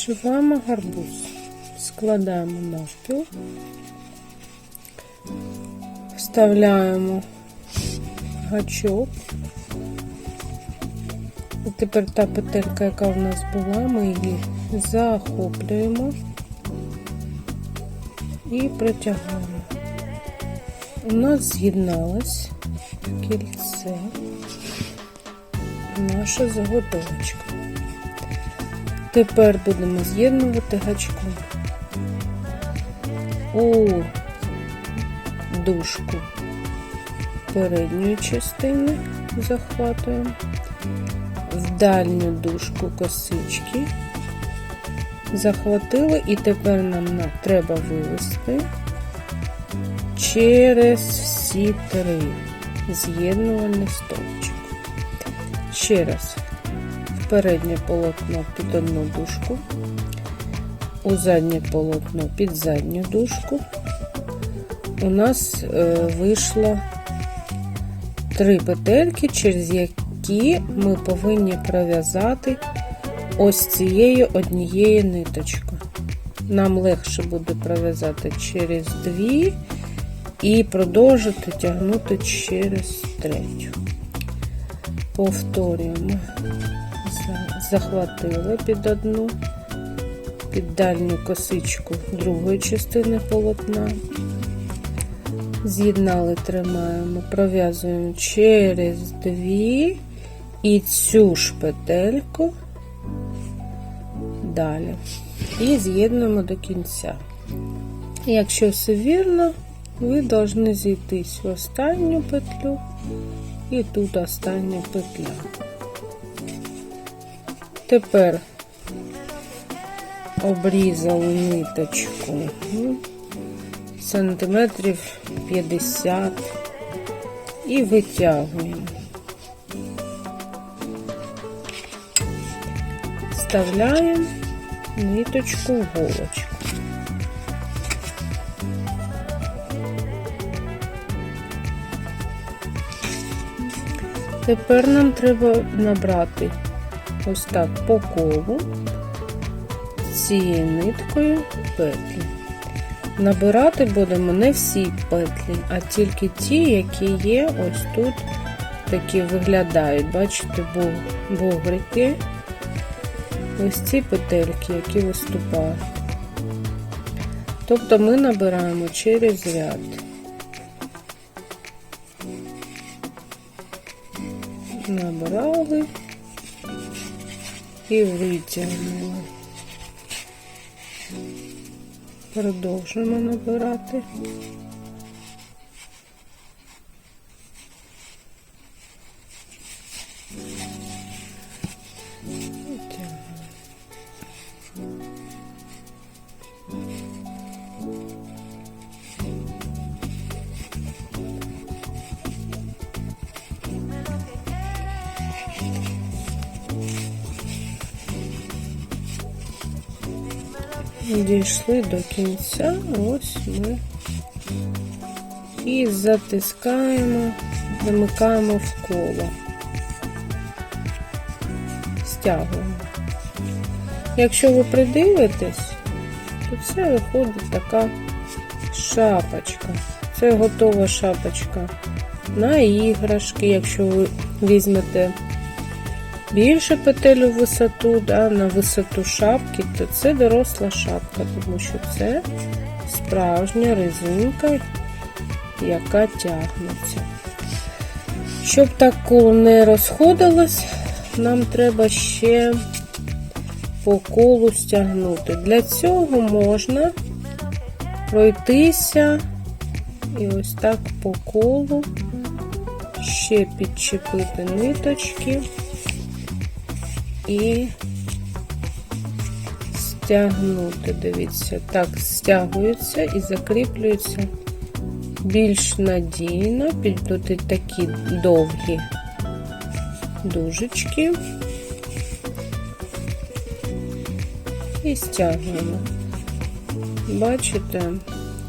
Зшиваємо гарбуз, складаємо навпіл, вставляємо гачок. І тепер та петелька, яка в нас була, ми її захоплюємо і протягаємо. У нас з'єдналось кільце наша заготовочка. Тепер будемо з'єднувати гачком у дужку. Передньої частини захватуємо, в дальню дужку косички. Захватили, і тепер нам треба вивести через всі три з'єднувальний стовпчик. Ще раз переднє полотно під одну дужку, у заднє полотно під задню дужку. У нас е, вийшло три петельки, через які ми повинні пров'язати ось цією однією ниточкою. Нам легше буде пров'язати через дві і продовжити тягнути через третю. Повторюємо, За- захватили під одну, під дальню косичку другої частини полотна. З'єднали, тримаємо, пров'язуємо через дві і цю ж петельку далі. І з'єднуємо до кінця. Якщо все вірно, ви повинні зійтись в останню петлю і тут остання петля. Тепер обрізали ниточку сантиметрів 50 і витягуємо. Вставляємо ниточку в голочку. Тепер нам треба набрати ось так по колу цією ниткою петлі. Набирати будемо не всі петлі, а тільки ті, які є ось тут, такі виглядають, бачите, бу- бугрики. Ось ці петельки, які виступають. Тобто ми набираємо через ряд. Набрали і витягнули. Продовжуємо набирати. Дійшли до кінця, ось ми і затискаємо, замикаємо в коло, стягуємо. Якщо ви придивитесь, то це виходить така шапочка. Це готова шапочка на іграшки, якщо ви візьмете більше петель у висоту, да, на висоту шапки, то це доросла шапка, тому що це справжня резинка, яка тягнеться. Щоб так коло не розходилось, нам треба ще по колу стягнути. Для цього можна пройтися і ось так по колу ще підчепити ниточки і стягнути. Дивіться, так стягується і закріплюється більш надійно, підбути такі довгі дужечки і стягуємо. Бачите,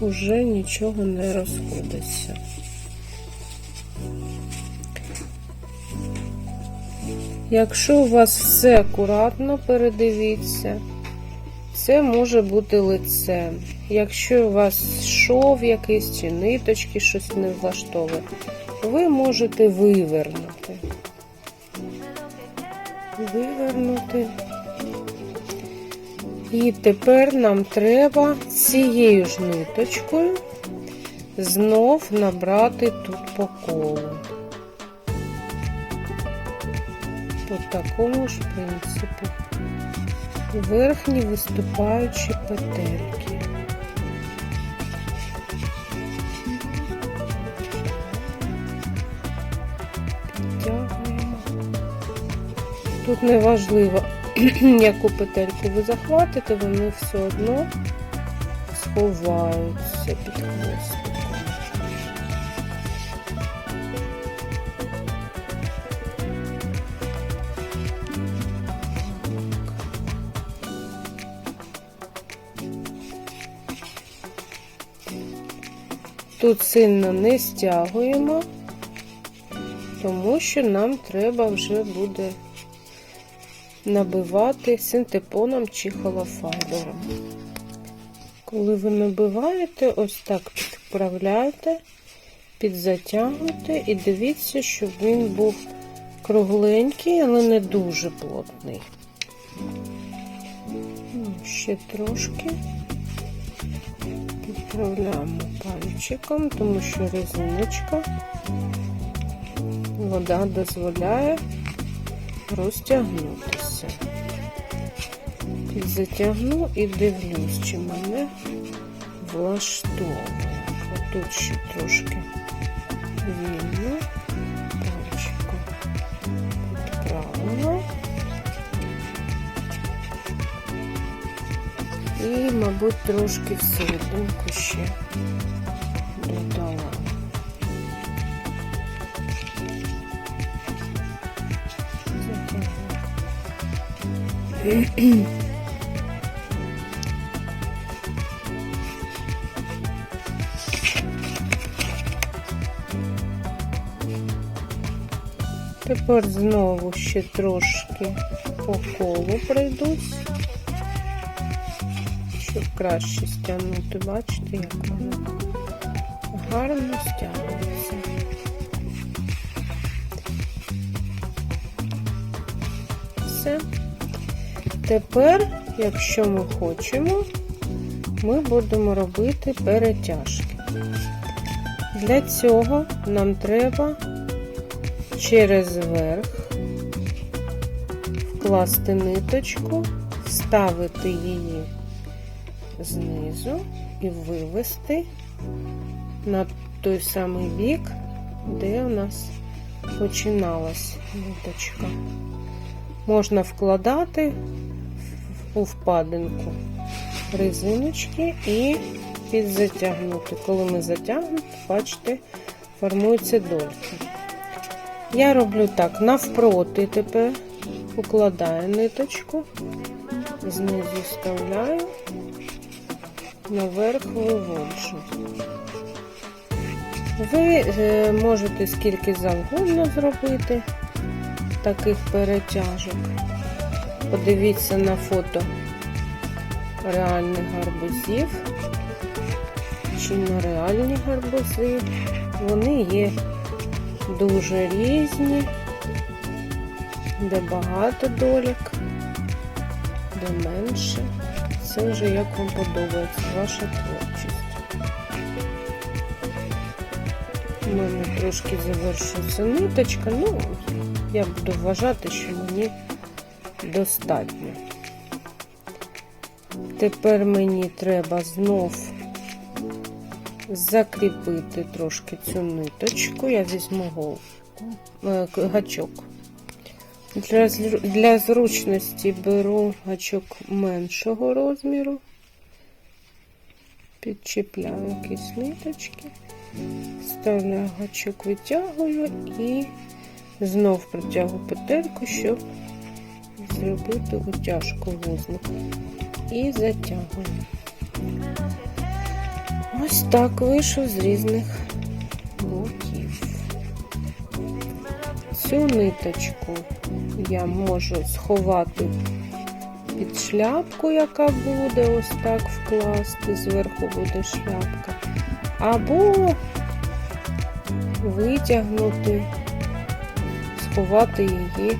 вже нічого не розходиться. Якщо у вас все акуратно, передивіться, Це може бути лице. Якщо у вас шов якийсь чи ниточки щось не влаштовує, ви можете вивернути. Вивернути. І тепер нам треба цією ж ниточкою знов набрати тут по колу. По такому ж принципу. Верхні виступаючі петельки. Підтягуємо. Тут не важливо, яку петельку ви захватите, вони все одно сховаються під хвостиком. Тут сильно не стягуємо, тому що нам треба вже буде набивати синтепоном чи холофайбером. Коли ви набиваєте, ось так підправляйте, підзатягуйте і дивіться, щоб він був кругленький, але не дуже плотний. Ну, Ще трошки підправляємо пальчиком, тому що резиночка вода дозволяє розтягнутися. Затягну і дивлюсь, чи мене влаштовує. Тут ще трошки вільно, І, мабуть, трошки всерединку ще додала. Тепер знову ще трошки по колу пройдусь, щоб краще стягнути. Бачите, як воно гарно стягується. Все. Тепер, якщо ми хочемо, ми будемо робити перетяжки. Для цього нам треба через верх вкласти ниточку, вставити її знизу і вивести на той самий бік, де у нас починалась ниточка. Можна вкладати у впадинку резиночки і підзатягнути. Коли ми затягнемо, бачите, формуються дольки. Я роблю так, навпроти тепер укладаю ниточку, знизу вставляю, наверх виводжу. Ви е, можете скільки завгодно зробити таких перетяжок. Подивіться на фото реальних гарбузів чи на реальні гарбузи. Вони є дуже різні, де багато долік, де менше. Це вже як вам подобається ваша творчість. У мене трошки завершується ниточка, ну, я буду вважати, що мені достатньо. Тепер мені треба знов закріпити трошки цю ниточку. Я візьму е, гачок. Для, для зручності беру гачок меншого розміру, підчіпляю якісь ниточки, вставляю гачок, витягую і знов протягую петельку, щоб зробити утяжку вузлик. І затягую. Ось так вийшов з різних Цю ниточку я можу сховати під шляпку, яка буде ось так вкласти, зверху буде шляпка. Або витягнути, сховати її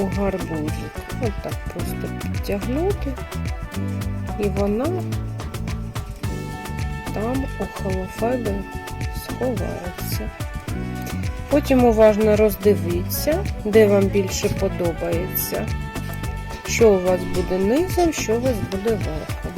у гарбузик. Ось так просто підтягнути, і вона там у холофайбер сховається. Потім уважно роздивіться, де вам більше подобається, що у вас буде низом, що у вас буде верхом.